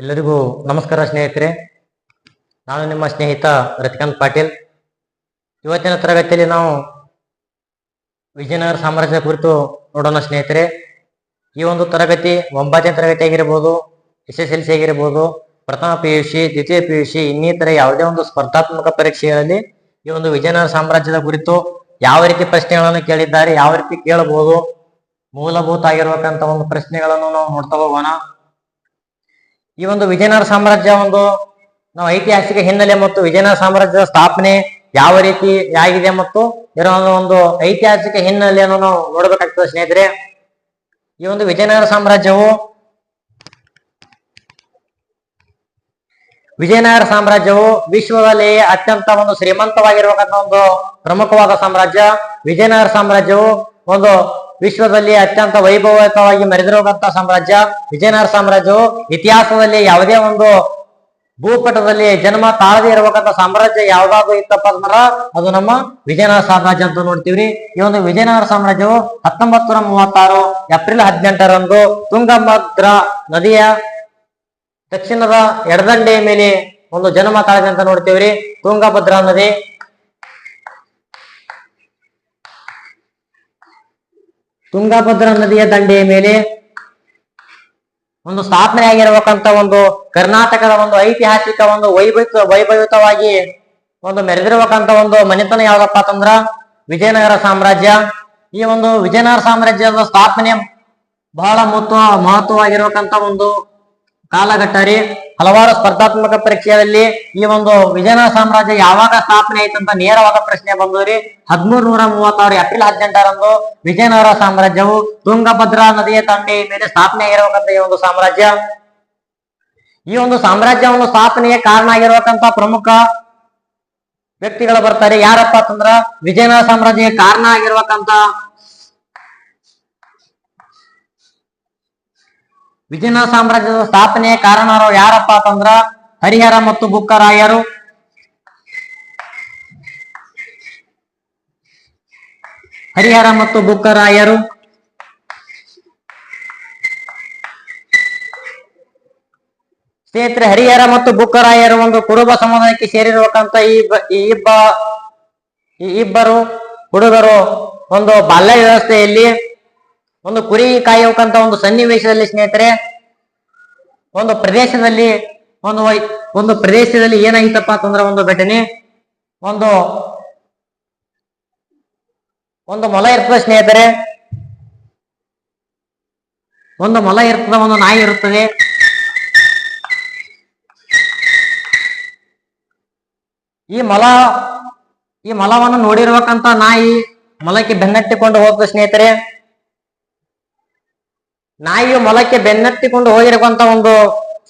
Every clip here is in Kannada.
ಎಲ್ಲರಿಗೂ ನಮಸ್ಕಾರ ಸ್ನೇಹಿತರೆ. ನಾನು ನಿಮ್ಮ ಸ್ನೇಹಿತ ರತಿಕಾಂತ್ ಪಾಟೀಲ್. ಇವತ್ತಿನ ತರಗತಿಯಲ್ಲಿ ನಾವು ವಿಜಯನಗರ ಸಾಮ್ರಾಜ್ಯದ ಕುರಿತು ನೋಡೋಣ ಸ್ನೇಹಿತರೆ. ಈ ಒಂದು ತರಗತಿ ಒಂಬತ್ತನೇ ತರಗತಿ ಆಗಿರ್ಬೋದು, ಎಸ್ ಎಸ್ ಎಲ್ ಸಿ ಆಗಿರ್ಬೋದು, ಪ್ರಥಮ ಪಿ ಯು ಸಿ ದ್ವಿತೀಯ ಪಿ ಯು ಸಿ ಇನ್ನಿತರ ಯಾವುದೇ ಒಂದು ಸ್ಪರ್ಧಾತ್ಮಕ ಪರೀಕ್ಷೆಗಳಲ್ಲಿ ಈ ಒಂದು ವಿಜಯನಗರ ಸಾಮ್ರಾಜ್ಯದ ಕುರಿತು ಯಾವ ರೀತಿ ಪ್ರಶ್ನೆಗಳನ್ನು ಕೇಳಿದ್ದಾರೆ, ಯಾವ ರೀತಿ ಕೇಳಬಹುದು ಮೂಲಭೂತ ಆಗಿರ್ಬೇಕಂತ ಒಂದು ಪ್ರಶ್ನೆಗಳನ್ನು ನಾವು ನೋಡ್ತಾ ಹೋಗೋಣ. ಈ ಒಂದು ವಿಜಯನಗರ ಸಾಮ್ರಾಜ್ಯ ಒಂದು, ನಾವು ಐತಿಹಾಸಿಕ ಹಿನ್ನೆಲೆ ಮತ್ತು ವಿಜಯನಗರ ಸಾಮ್ರಾಜ್ಯದ ಸ್ಥಾಪನೆ ಯಾವ ರೀತಿ ಆಗಿದೆ ಮತ್ತು ಇದರ ಒಂದು ಐತಿಹಾಸಿಕ ಹಿನ್ನೆಲೆಯನ್ನು ನಾವು ನೋಡಬೇಕಾಗ್ತದೆ ಸ್ನೇಹಿತರೆ. ಈ ಒಂದು ವಿಜಯನಗರ ಸಾಮ್ರಾಜ್ಯವು ವಿಜಯನಗರ ಸಾಮ್ರಾಜ್ಯವು ವಿಶ್ವದಲ್ಲಿ ಅತ್ಯಂತ ಒಂದು ಶ್ರೀಮಂತವಾಗಿರುವಂತಹ ಒಂದು ಪ್ರಮುಖವಾದ ಸಾಮ್ರಾಜ್ಯ. ವಿಜಯನಗರ ಸಾಮ್ರಾಜ್ಯವು ಒಂದು ವಿಶ್ವದಲ್ಲಿ ಅತ್ಯಂತ ವೈಭವಯುತವಾಗಿ ಮೆರೆದಿರುವಂತಹ ಸಾಮ್ರಾಜ್ಯ, ವಿಜಯನಗರ ಸಾಮ್ರಾಜ್ಯವು ಇತಿಹಾಸದಲ್ಲಿ ಯಾವುದೇ ಒಂದು ಭೂಪಟದಲ್ಲಿ ಜನ್ಮ ತಾಳದೇ ಇರಬೇಕಂತ ಸಾಮ್ರಾಜ್ಯ ಯಾವ್ದಾದ್ರು ಇತ್ತಪ್ಪ ಅಂದ್ರ ಅದು ನಮ್ಮ ವಿಜಯನಗರ ಸಾಮ್ರಾಜ್ಯ ಅಂತ ನೋಡ್ತೀವ್ರಿ. ಈ ಒಂದು ವಿಜಯನಗರ ಸಾಮ್ರಾಜ್ಯವು ಹತ್ತೊಂಬತ್ತು ನೂರ ಮೂವತ್ತಾರು ಏಪ್ರಿಲ್ ಹದಿನೆಂಟರಂದು ತುಂಗಭದ್ರಾ ನದಿಯ ದಕ್ಷಿಣದ ಎಡದಂಡೆಯ ಮೇಲೆ ಒಂದು ಜನ್ಮ ತಾಳಿದೆ ಅಂತ ನೋಡ್ತೀವ್ರಿ. ತುಂಗಭದ್ರಾ ನದಿ ತುಂಗಭದ್ರಾ ನದಿಯ ದಂಡೆಯ ಮೇಲೆ ಒಂದು ಸ್ಥಾಪನೆ ಆಗಿರ್ಬೇಕಂತ ಒಂದು ಕರ್ನಾಟಕದ ಒಂದು ಐತಿಹಾಸಿಕ ಒಂದು ವೈಭವ ವೈಭವಿತವಾಗಿ ಒಂದು ಮೆರೆದಿರಬೇಕಂತ ಒಂದು ಮನೆತನ ಯಾವ್ದಪ್ಪ ಅಂತಂದ್ರ ವಿಜಯನಗರ ಸಾಮ್ರಾಜ್ಯ. ಈ ಒಂದು ವಿಜಯನಗರ ಸಾಮ್ರಾಜ್ಯದ ಸ್ಥಾಪನೆ ಬಹಳ ಮಹತ್ವ ಮಹತ್ವವಾಗಿರಬೇಕಂತ ಒಂದು ಕಾಲಘಟ್ಟ ರೀ ಹಲವಾರು ಸ್ಪರ್ಧಾತ್ಮಕ ಪರೀಕ್ಷೆಯಲ್ಲಿ ಈ ಒಂದು ವಿಜಯನಗರ ಸಾಮ್ರಾಜ್ಯ ಯಾವಾಗ ಸ್ಥಾಪನೆ ಆಯ್ತಂತ ನೇರವಾದ ಪ್ರಶ್ನೆ ಬಂದವ್ರಿ ಹದಿಮೂರು ನೂರ ಮೂವತ್ತಾರು ಏಪ್ರಿಲ್ ಹದಿನೆಂಟರಂದು ವಿಜಯನಗರ ಸಾಮ್ರಾಜ್ಯವು ತುಂಗಭದ್ರಾ ನದಿಯ ತಂಡೆ ಮೇಲೆ ಸ್ಥಾಪನೆ ಆಗಿರಬೇಕಂತ ಈ ಒಂದು ಸಾಮ್ರಾಜ್ಯ. ಈ ಒಂದು ಸಾಮ್ರಾಜ್ಯವನ್ನು ಸ್ಥಾಪನೆಗೆ ಕಾರಣ ಆಗಿರ್ಬೇಕಂತ ಪ್ರಮುಖ ವ್ಯಕ್ತಿಗಳು ಬರ್ತಾರೆ. ಯಾರಪ್ಪ ಅಂತಂದ್ರ ವಿಜಯನಗರ ಸಾಮ್ರಾಜ್ಯಕ್ಕೆ ಕಾರಣ ಆಗಿರ್ಬೇಕಂತ ವಿಜಯನಗರ ಸಾಮ್ರಾಜ್ಯದ ಸ್ಥಾಪನೆಯ ಕಾರಣರು ಯಾರಪ್ಪ ಅಂತಂದ್ರ ಹರಿಹರ ಮತ್ತು ಬುಕ್ಕರಾಯರು ಹರಿಹರ ಮತ್ತು ಬುಕ್ಕರಾಯರು ಸ್ನೇಹಿತರೆ, ಹರಿಹರ ಮತ್ತು ಬುಕ್ಕರಾಯರು ಒಂದು ಕುರುಬ ಸಮುದಾಯಕ್ಕೆ ಸೇರಿರುವಂತ ಈ ಇಬ್ಬ, ಈ ಇಬ್ಬರು ಹುಡುಗರು ಒಂದು ಬಾಲ್ಯ ವ್ಯವಸ್ಥೆಯಲ್ಲಿ ಒಂದು ಕುರಿ ಕಾಯುವಂತ ಒಂದು ಸನ್ನಿವೇಶದಲ್ಲಿ ಸ್ನೇಹಿತರೆ, ಒಂದು ಪ್ರದೇಶದಲ್ಲಿ ಒಂದು ಒಂದು ಪ್ರದೇಶದಲ್ಲಿ ಏನಾಗಿತ್ತಪ್ಪ ಅಂತಂದ್ರೆ ಒಂದು ಘಟನೆ. ಒಂದು ಒಂದು ಮೊಲ ಇರ್ತದೆ ಸ್ನೇಹಿತರೆ. ಒಂದು ಮೊಲ ಇರ್ತದೆ, ಒಂದು ನಾಯಿ ಇರುತ್ತದೆ ಈ ಮೊಲ, ಈ ಮೊಲವನ್ನು ನೋಡಿರ್ಬೇಕಂತ ನಾಯಿ ಮೊಲಕ್ಕೆ ಬೆನ್ನಟ್ಟಿಕೊಂಡು ಹೋಗ್ತದೆ ಸ್ನೇಹಿತರೆ. ನಾಯಿಯು ಮೊಲಕ್ಕೆ ಬೆನ್ನತ್ತಿಕೊಂಡು ಹೋಗಿರಕಂತ ಒಂದು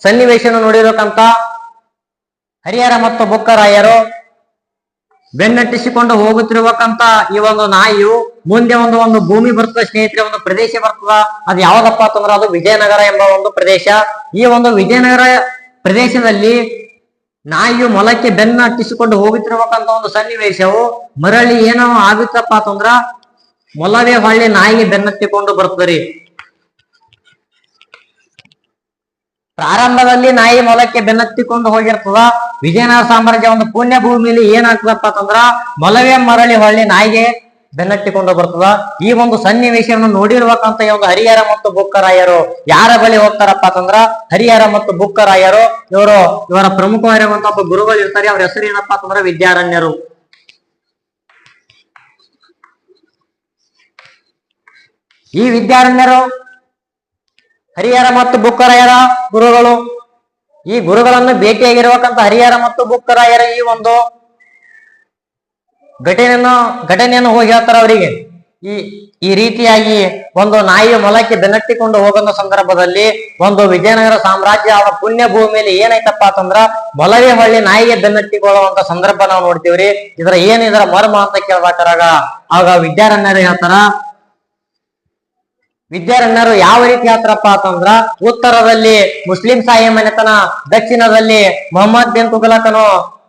ಸನ್ನಿವೇಶನ ನೋಡಿರಕಂತ ಹರಿಹರ ಮತ್ತು ಬುಕ್ಕರಾಯರು ಬೆನ್ನಟ್ಟಿಸಿಕೊಂಡು ಹೋಗುತ್ತಿರ್ಬೇಕಂತ ಈ ಒಂದು ನಾಯಿಯು ಮುಂದೆ ಒಂದು ಒಂದು ಭೂಮಿ ಬರ್ತದ, ಸ್ನೇಹಿತರೆ, ಒಂದು ಪ್ರದೇಶ ಬರ್ತದ. ಅದು ಯಾವ್ದಪ್ಪ ಅಂತಂದ್ರೆ ಅದು ವಿಜಯನಗರ ಎಂಬ ಒಂದು ಪ್ರದೇಶ. ಈ ಒಂದು ವಿಜಯನಗರ ಪ್ರದೇಶದಲ್ಲಿ ನಾಯಿಯು ಮೊಲಕ್ಕೆ ಬೆನ್ನ ಹಟ್ಟಿಸಿಕೊಂಡು ಒಂದು ಸನ್ನಿವೇಶವು ಮರಳಿ ಏನೋ ಆಗುತ್ತಪ್ಪ ಅಂತಂದ್ರ ಮೊಲವೇ ಹೊಳ್ಳಿ ನಾಯಿಗೆ ಬೆನ್ನತ್ತಿಕೊಂಡು ಬರ್ತದ್ರಿ. ಪ್ರಾರಂಭದಲ್ಲಿ ನಾಯಿ ಮೊಲಕ್ಕೆ ಬೆನ್ನತ್ತಿಕೊಂಡು ಹೋಗಿರ್ತದ. ವಿಜಯನಗರ ಸಾಮ್ರಾಜ್ಯ ಒಂದು ಪುಣ್ಯ ಭೂಮಿಯಲ್ಲಿ ಏನಾಗ್ತದಪ್ಪ ಅಂತಂದ್ರ ಮೊಲವೇ ಮರಳಿ ಹೊಳ್ಳಿ ನಾಯಿಗೆ ಬೆನ್ನತ್ತಿಕೊಂಡು ಬರ್ತದ. ಈ ಒಂದು ಸನ್ನಿವೇಶವನ್ನು ನೋಡಿರ್ಬೇಕಂತ ಈ ಒಂದು ಹರಿಹರ ಮತ್ತು ಬುಕ್ಕರಾಯರು ಯಾರ ಬಳಿ ಹೋಗ್ತಾರಪ್ಪ ಅಂತಂದ್ರ ಹರಿಹರ ಮತ್ತು ಬುಕ್ಕರಾಯರು. ಇವರು ಇವರ ಪ್ರಮುಖವಾಗಿರುವಂತ ಒಬ್ಬ ಗುರುಗಳು ಇರ್ತಾರೆ. ಅವ್ರ ಹೆಸರು ಏನಪ್ಪಾ ಅಂತಂದ್ರ ವಿದ್ಯಾರಣ್ಯರು. ಈ ವಿದ್ಯಾರಣ್ಯರು ಹರಿಹರ ಮತ್ತು ಬುಕ್ಕರಾಯರ ಗುರುಗಳು. ಈ ಗುರುಗಳನ್ನು ಭೇಟಿಯಾಗಿರ್ಬೇಕಂತ ಹರಿಹರ ಮತ್ತು ಬುಕ್ಕರಾಯರ ಈ ಒಂದು ಘಟನೆಯನ್ನು ಘಟನೆಯನ್ನು ಹೋಗಿ ಹೇಳ್ತಾರ ಅವರಿಗೆ. ಈ ಈ ರೀತಿಯಾಗಿ ಒಂದು ನಾಯಿಯ ಮೊಲಕ್ಕೆ ಬೆನ್ನಟ್ಟಿಕೊಂಡು ಹೋಗುವ ಸಂದರ್ಭದಲ್ಲಿ ಒಂದು ವಿಜಯನಗರ ಸಾಮ್ರಾಜ್ಯ ಅವರ ಪುಣ್ಯ ಭೂಮಿಯಲ್ಲಿ ಏನಾಯ್ತಪ್ಪ ಅಂತಂದ್ರ ಮೊಲವೇ ಹೊಳ್ಳಿ ನಾಯಿಗೆ ಬೆನ್ನಟ್ಟಿಕೊಳ್ಳುವಂತ ಸಂದರ್ಭ ನಾವು ನೋಡ್ತೀವ್ರಿ. ಇದರ ಏನಿದ್ರ ಮರ್ಮ ಅಂತ ಕೇಳ್ಬೇಕಾರಾಗ ಆಗ ವಿದ್ಯಾರಣ್ಯರು ಹೇಳ್ತಾರ ವಿದ್ಯಾರಣ್ಯರು ಯಾವ ರೀತಿ ಹೇಳ್ತಾರಪ್ಪ ಅಂತಂದ್ರ ಉತ್ತರದಲ್ಲಿ ಮುಸ್ಲಿಂ ಸಾಹಿ ಮನೆತನ, ದಕ್ಷಿಣದಲ್ಲಿ ಮೊಹಮ್ಮದ್ ಬಿನ್ ತುಗಲಕನು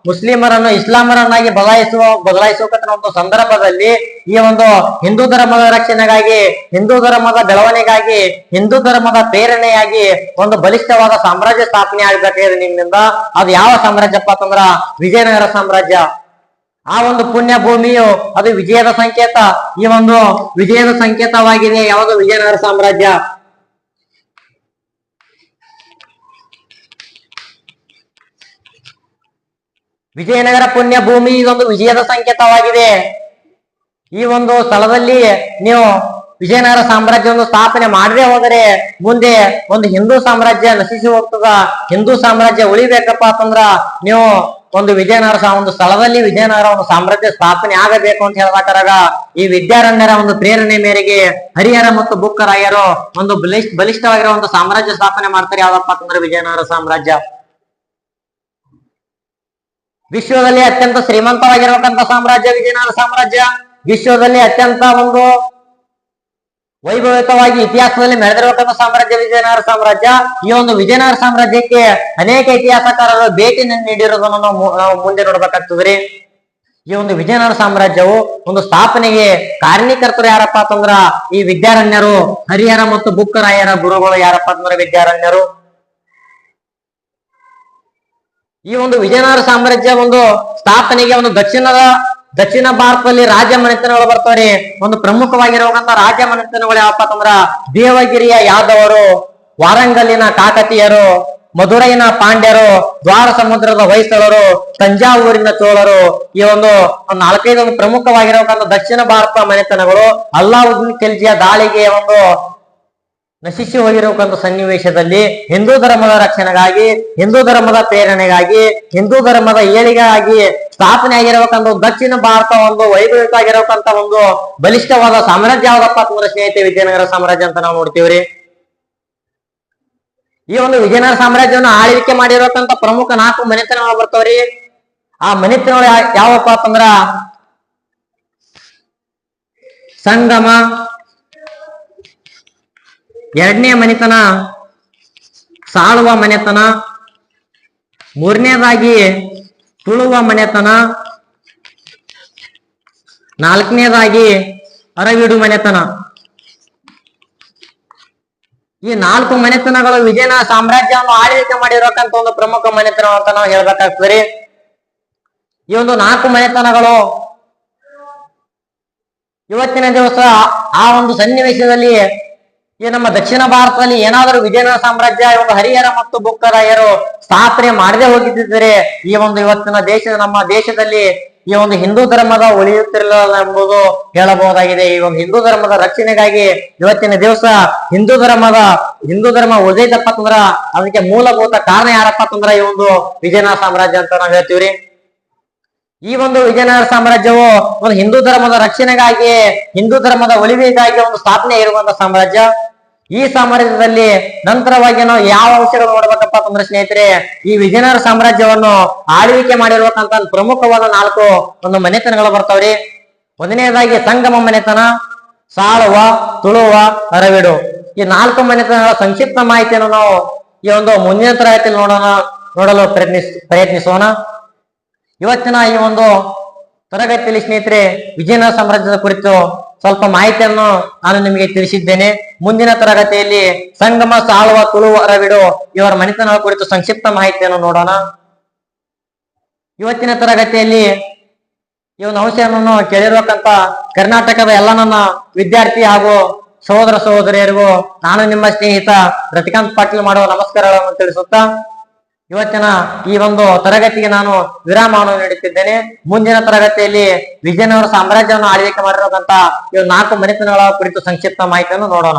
ಮುಸ್ಲಿಮರನ್ನು ಇಸ್ಲಾಮರನ್ನಾಗಿ ಬದಲಾಯಿಸುವ ಬದಲಾಯಿಸುವ ಒಂದು ಸಂದರ್ಭದಲ್ಲಿ ಈ ಒಂದು ಹಿಂದೂ ಧರ್ಮದ ರಕ್ಷಣೆಗಾಗಿ, ಹಿಂದೂ ಧರ್ಮದ ಬೆಳವಣಿಗೆಗಾಗಿ, ಹಿಂದೂ ಧರ್ಮದ ಪ್ರೇರಣೆಯಾಗಿ ಒಂದು ಬಲಿಷ್ಠವಾದ ಸಾಮ್ರಾಜ್ಯ ಸ್ಥಾಪನೆ ಆಗ್ಬೇಕಾಗಿದೆ ನಿಮ್ಮಿಂದ. ಅದು ಯಾವ ಸಾಮ್ರಾಜ್ಯಪ್ಪ ಅಂತಂದ್ರ? ವಿಜಯನಗರ ಸಾಮ್ರಾಜ್ಯ. ಆ ಒಂದು ಪುಣ್ಯ ಭೂಮಿಯು ಅದು ವಿಜಯದ ಸಂಕೇತ. ಈ ಒಂದು ವಿಜಯದ ಸಂಕೇತವಾಗಿದೆ. ಯಾವುದು ವಿಜಯನಗರ ಸಾಮ್ರಾಜ್ಯ? ವಿಜಯನಗರ ಪುಣ್ಯ ಭೂಮಿ ಇದೊಂದು ವಿಜಯದ ಸಂಕೇತವಾಗಿದೆ. ಈ ಒಂದು ಸ್ಥಳದಲ್ಲಿ ನೀವು ವಿಜಯನಗರ ಸಾಮ್ರಾಜ್ಯವನ್ನು ಸ್ಥಾಪನೆ ಮಾಡದೆ ಹೋದರೆ ಮುಂದೆ ಒಂದು ಹಿಂದೂ ಸಾಮ್ರಾಜ್ಯ ನಶಿಸಿ ಹೋಗ್ತದ. ಹಿಂದೂ ಸಾಮ್ರಾಜ್ಯ ಉಳಿಬೇಕಪ್ಪ ಅಂತಂದ್ರ ನೀವು ಒಂದು ವಿಜಯನಗರ ಒಂದು ಸ್ಥಳದಲ್ಲಿ ವಿಜಯನಗರ ಒಂದು ಸಾಮ್ರಾಜ್ಯ ಸ್ಥಾಪನೆ ಆಗಬೇಕು ಅಂತ ಹೇಳ್ಬೇಕಾರಾಗ ಈ ವಿದ್ಯಾರಣ್ಯರ ಒಂದು ಪ್ರೇರಣೆ ಮೇರೆಗೆ ಹರಿಹರ ಮತ್ತು ಬುಕ್ಕರಾಯರು ಒಂದು ಬಲಿಷ್ಠ, ಬಲಿಷ್ಠವಾಗಿರೋ ಒಂದು ಸಾಮ್ರಾಜ್ಯ ಸ್ಥಾಪನೆ ಮಾಡ್ತಾರೆ. ಯಾವ್ದಪ್ಪ ಅಂತಂದ್ರೆ ವಿಜಯನಗರ ಸಾಮ್ರಾಜ್ಯ. ವಿಶ್ವದಲ್ಲಿ ಅತ್ಯಂತ ಶ್ರೀಮಂತವಾಗಿರತಕ್ಕಂತ ಸಾಮ್ರಾಜ್ಯ ವಿಜಯನಗರ ಸಾಮ್ರಾಜ್ಯ. ವಿಶ್ವದಲ್ಲಿ ಅತ್ಯಂತ ಒಂದು ವೈಭವಿತವಾಗಿ ಇತಿಹಾಸದಲ್ಲಿ ಮೆರೆದಿರತಕ್ಕಂಥ ಸಾಮ್ರಾಜ್ಯ, ವಿಜಯನಗರ ಸಾಮ್ರಾಜ್ಯ, ಈ ಒಂದು ವಿಜಯನಗರ ಸಾಮ್ರಾಜ್ಯಕ್ಕೆ ಅನೇಕ ಇತಿಹಾಸಕಾರರು ಭೇಟಿ ನೀಡಿರುವುದನ್ನು ನಾವು ನಾವು ಮುಂದೆ ನೋಡ್ಬೇಕಾಗ್ತದ್ರಿ. ಈ ಒಂದು ವಿಜಯನಗರ ಸಾಮ್ರಾಜ್ಯವು ಒಂದು ಸ್ಥಾಪನೆಗೆ ಕಾರಣೀಕರ್ತರು ಯಾರಪ್ಪ ಅಂತಂದ್ರ, ಈ ವಿದ್ಯಾರಣ್ಯರು ಹರಿಹರ ಮತ್ತು ಬುಕ್ಕರಾಯರ ಗುರುಗಳು ಯಾರಪ್ಪ ಅಂತಂದ್ರೆ ವಿದ್ಯಾರಣ್ಯರು. ಈ ಒಂದು ವಿಜಯನಗರ ಸಾಮ್ರಾಜ್ಯ ಒಂದು ಸ್ಥಾಪನೆಗೆ ಒಂದು ದಕ್ಷಿಣದ ದಕ್ಷಿಣ ಭಾರತದಲ್ಲಿ ರಾಜ ಮನೆತನಗಳು ಬರ್ತಾವ್ರಿ ಒಂದು ಪ್ರಮುಖವಾಗಿರುವಂತ ರಾಜ ಮನೆತನಗಳು ಯಾವಪ್ಪ ಅಂತಂದ್ರ ದೇವಗಿರಿಯ ಯಾದವರು ವಾರಂಗಲ್ಲಿನ ಕಾಕತೀಯರು, ಮಧುರೈನ ಪಾಂಡ್ಯರು, ದ್ವಾರ ಸಮುದ್ರದ ಹೊಯ್ಸಳರು, ತಂಜಾವೂರಿನ ಚೋಳರು, ಈ ಒಂದು ನಾಲ್ಕೈದು ಒಂದು ಪ್ರಮುಖವಾಗಿರುವಂತಹ ದಕ್ಷಿಣ ಭಾರತ ಮನೆತನಗಳು ಅಲ್ಲಾವುದ್ದೀನ್ ಖಿಲ್ಜಿಯ ದಾಳಿಗೆ ಒಂದು ನಶಿಸಿ ಹೋಗಿರುವಂತ ಸನ್ನಿವೇಶದಲ್ಲಿ ಹಿಂದೂ ಧರ್ಮದ ರಕ್ಷಣೆಗಾಗಿ, ಹಿಂದೂ ಧರ್ಮದ ಪ್ರೇರಣೆಗಾಗಿ, ಹಿಂದೂ ಧರ್ಮದ ಏಳಿಗೆಗಾಗಿ ಸ್ಥಾಪನೆ ಆಗಿರಬೇಕಂತ ದಕ್ಷಿಣ ಭಾರತ ಒಂದು ವೈಭವಿಕ ಆಗಿರಬೇಕಂತ ಒಂದು ಬಲಿಷ್ಠವಾದ ಸಾಮ್ರಾಜ್ಯ ಯಾವ್ದಪ್ಪ ಅಂತಂದ್ರೆ ಸ್ನೇಹಿತೆ ವಿಜಯನಗರ ಸಾಮ್ರಾಜ್ಯ ಅಂತ ನಾವು ನೋಡ್ತೀವ್ರಿ. ಈ ಒಂದು ವಿಜಯನಗರ ಸಾಮ್ರಾಜ್ಯವನ್ನು ಆಳ್ವಿಕೆ ಮಾಡಿರತಕ್ಕಂತ ಪ್ರಮುಖ ನಾಲ್ಕು ಮನೆತನಗಳು ಬರ್ತಾವ್ರಿ. ಆ ಮನೆತನಗಳು ಯಾವಪ್ಪ ಅಂತಂದ್ರ ಸಂಗಮ ಎರಡನೇ ಮನೆತನ, ಸಾಳುವ ಮನೆತನ, ಮೂರನೇದಾಗಿ ತುಳುವ ಮನೆತನ, ನಾಲ್ಕನೇದಾಗಿ ಅರವಿಡು ಮನೆತನ. ಈ ನಾಲ್ಕು ಮನೆತನಗಳು ವಿಜಯನ ಸಾಮ್ರಾಜ್ಯವನ್ನು ಆಡಳಿತ ಮಾಡಿರೋಕ್ಕಂತ ಒಂದು ಪ್ರಮುಖ ಮನೆತನ ಅಂತ ನಾವು ಹೇಳ್ಬೇಕಾಗ್ತದೆ ಈ ಒಂದು ನಾಲ್ಕು ಮನೆತನಗಳು ಇವತ್ತಿನ ದಿವಸ ಆ ಒಂದು ಸನ್ನಿವೇಶದಲ್ಲಿ ಈ ನಮ್ಮ ದಕ್ಷಿಣ ಭಾರತದಲ್ಲಿ ಏನಾದರೂ ವಿಜಯನಗರ ಸಾಮ್ರಾಜ್ಯ ಒಂದು ಹರಿಹರ ಮತ್ತು ಬುಕ್ಕರಾಯರು ಸ್ಥಾಪನೆ ಮಾಡದೆ ಹೋಗಿದ್ದರೆ ಈ ಒಂದು ಇವತ್ತಿನ ದೇಶದ ನಮ್ಮ ದೇಶದಲ್ಲಿ ಈ ಒಂದು ಹಿಂದೂ ಧರ್ಮದ ಉಳಿಯುತ್ತಿರಲಿಲ್ಲ ಎಂಬುದು ಹೇಳಬಹುದಾಗಿದೆ. ಈ ಒಂದು ಹಿಂದೂ ಧರ್ಮದ ರಕ್ಷಣೆಗಾಗಿ ಇವತ್ತಿನ ದಿವಸ ಹಿಂದೂ ಧರ್ಮದ, ಹಿಂದೂ ಧರ್ಮ ಉಳಿದೈತಪ್ಪ ಅಂತಂದ್ರ ಅದಕ್ಕೆ ಮೂಲಭೂತ ಕಾರಣ ಯಾರಪ್ಪ ಅಂತಂದ್ರ ಈ ಒಂದು ವಿಜಯನಗರ ಸಾಮ್ರಾಜ್ಯ ಅಂತ ನಾವು ಹೇಳ್ತೀವ್ರಿ. ಈ ಒಂದು ವಿಜಯನಗರ ಸಾಮ್ರಾಜ್ಯವು ಒಂದು ಹಿಂದೂ ಧರ್ಮದ ರಕ್ಷಣೆಗಾಗಿ, ಹಿಂದೂ ಧರ್ಮದ ಒಲಿವಿಗಾಗಿ ಒಂದು ಸ್ಥಾಪನೆ ಇರುವಂತಹ ಸಾಮ್ರಾಜ್ಯ. ಈ ಸಾಮ್ರಾಜ್ಯದಲ್ಲಿ ನಂತರವಾಗಿ ನಾವು ಯಾವ ಅಂಶಗಳು ನೋಡ್ಬೇಕಪ್ಪ ಅಂತಂದ್ರೆ ಸ್ನೇಹಿತರೆ, ಈ ವಿಜಯನಗರ ಸಾಮ್ರಾಜ್ಯವನ್ನು ಆಳ್ವಿಕೆ ಮಾಡಿರುವಂತ ಪ್ರಮುಖವಾದ ನಾಲ್ಕು ಒಂದು ಮನೆತನಗಳು ಬರ್ತಾವ್ರಿ. ಒಂದನೇದಾಗಿ ಸಂಗಮ ಮನೆತನ, ಸಾಳುವ, ತುಳುವ, ಅರವಿಡು. ಈ ನಾಲ್ಕು ಮನೆತನಗಳ ಸಂಕ್ಷಿಪ್ತ ಮಾಹಿತಿಯನ್ನು ನಾವು ಈ ಒಂದು ಮುಂದಿನ ತರಗತಿಯಲ್ಲಿ ನೋಡೋಣ, ನೋಡಲು ಪ್ರಯತ್ನಿಸ್, ಪ್ರಯತ್ನಿಸೋಣ. ಇವತ್ತಿನ ಈ ಒಂದು ತರಗತಿಯಲ್ಲಿ ಸ್ನೇಹಿತರೆ ವಿಜಯನಗರ ಸಾಮ್ರಾಜ್ಯದ ಕುರಿತು ಸ್ವಲ್ಪ ಮಾಹಿತಿಯನ್ನು ನಾನು ನಿಮಗೆ ತಿಳಿಸಿದ್ದೇನೆ. ಮುಂದಿನ ತರಗತಿಯಲ್ಲಿ ಸಂಗಮ, ಸಾಳುವ ತುಳು ಅರವಿಡು ಇವರ ಮನೆತನಗಳ ಕುರಿತು ಸಂಕ್ಷಿಪ್ತ ಮಾಹಿತಿಯನ್ನು ನೋಡೋಣ. ಇವತ್ತಿನ ತರಗತಿಯಲ್ಲಿ ಈ ಒಂದು ಅಂಶವನ್ನು ಕೇಳಿರುವಕ್ಕಂತ ಕರ್ನಾಟಕದ ಎಲ್ಲ ನನ್ನ ವಿದ್ಯಾರ್ಥಿ ಹಾಗೂ ಸಹೋದರ ಸಹೋದರಿಯರಿಗೂ ನಾನು ನಿಮ್ಮ ಸ್ನೇಹಿತ ರತಿಕಾಂತ್ ಪಾಟೀಲ್ ಮಾಡುವ ನಮಸ್ಕಾರಗಳನ್ನು ತಿಳಿಸುತ್ತಾ ಇವತ್ತಿನ ಈ ಒಂದು ತರಗತಿಗೆ ನಾನು ವಿರಾಮವನ್ನು ನೀಡುತ್ತಿದ್ದೇನೆ. ಮುಂದಿನ ತರಗತಿಯಲ್ಲಿ ವಿಜಯನಗರ ಸಾಮ್ರಾಜ್ಯವನ್ನು ಆಳ್ವಿಕೆ ಈ ಒಂದು ನಾಲ್ಕು ಮನೆತನಗಳ ಕುರಿತು ಸಂಕ್ಷಿಪ್ತ ಮಾಹಿತಿಯನ್ನು ನೋಡೋಣ.